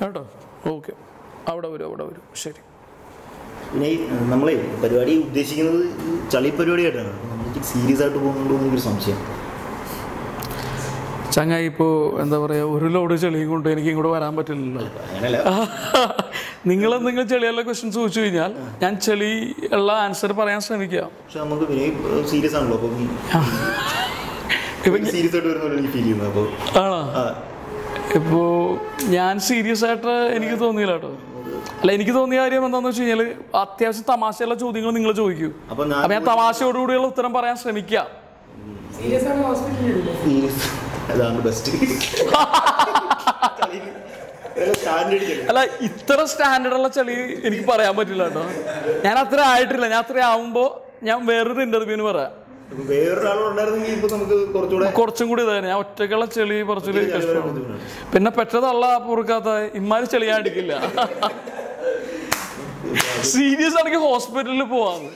കേട്ടോ? ഓക്കെ. അവിടെ വരും അവിടെ വരും. ശരി. പിന്നെ നമ്മളെ പരിപാടി ഉദ്ദേശിക്കുന്നത് ചളി പരിപാടിയായിട്ടാണ്. സീരിയസ് ആയിട്ട് പോകുന്നുണ്ടോ എന്നൊരു സംശയം. ചങ്ങായി ഇപ്പോൾ എന്താ പറയുക ഒരു ലോഡ് ചെളിയും കൊണ്ട് എനിക്ക് ഇങ്ങോട്ട് വരാൻ പറ്റില്ലല്ലോ. നിങ്ങൾ എന്തെങ്കിലും ചെളിയുള്ള ക്വസ്റ്റ്യൻസ് ചോദിച്ചു കഴിഞ്ഞാൽ ഞാൻ ചെളി ഉള്ള ആൻസർ പറയാൻ ശ്രമിക്കാം. പക്ഷെ നമുക്ക് സീരിയസ് ആണല്ലോ. ഇപ്പം സീരിയസ് ആയിട്ട് ആണോ? ഇപ്പോ ഇപ്പോൾ ഞാൻ സീരിയസ് ആയിട്ട് എനിക്ക് തോന്നിയില്ല കേട്ടോ. അല്ല എനിക്ക് തോന്നിയ കാര്യം എന്താണെന്ന് വെച്ച് കഴിഞ്ഞാൽ അത്യാവശ്യം തമാശയുള്ള ചോദ്യങ്ങൾ നിങ്ങൾ ചോദിക്കൂ. അപ്പൊ ഞാൻ തമാശയോടുകൂടിയുള്ള ഉത്തരം പറയാൻ ശ്രമിക്കാം. സീരിയസ് ആണ് ഹോസ്പിറ്റലിൽ സീരിയസ് അതാണ് ബെസ്റ്റ് സ്റ്റാൻഡേർഡ് അല്ല ഇത്ര സ്റ്റാൻഡേർഡ് ഉള്ള ചെളി എനിക്ക് പറയാൻ പറ്റില്ല കേട്ടോ. ഞാൻ അത്ര ആയിട്ടില്ല. ഞാൻ അത്ര ആവുമ്പോൾ ഞാൻ വേറൊരു ഇന്റർവ്യൂവിന് പറയാം. കുറച്ചും കൂടി ഇതായിരുന്നു. ഞാൻ ഒറ്റക്കുള്ള ചെളി കുറച്ചുകൂടി കഷ്ടമാണ് പിന്നെ പെട്ടതല്ല പൊറുക്കാത്ത ഇമാര് ചെളി എടുക്കില്ല സീരിയസ് ആണെങ്കിൽ ഹോസ്പിറ്റലിൽ പോവാന്ന്.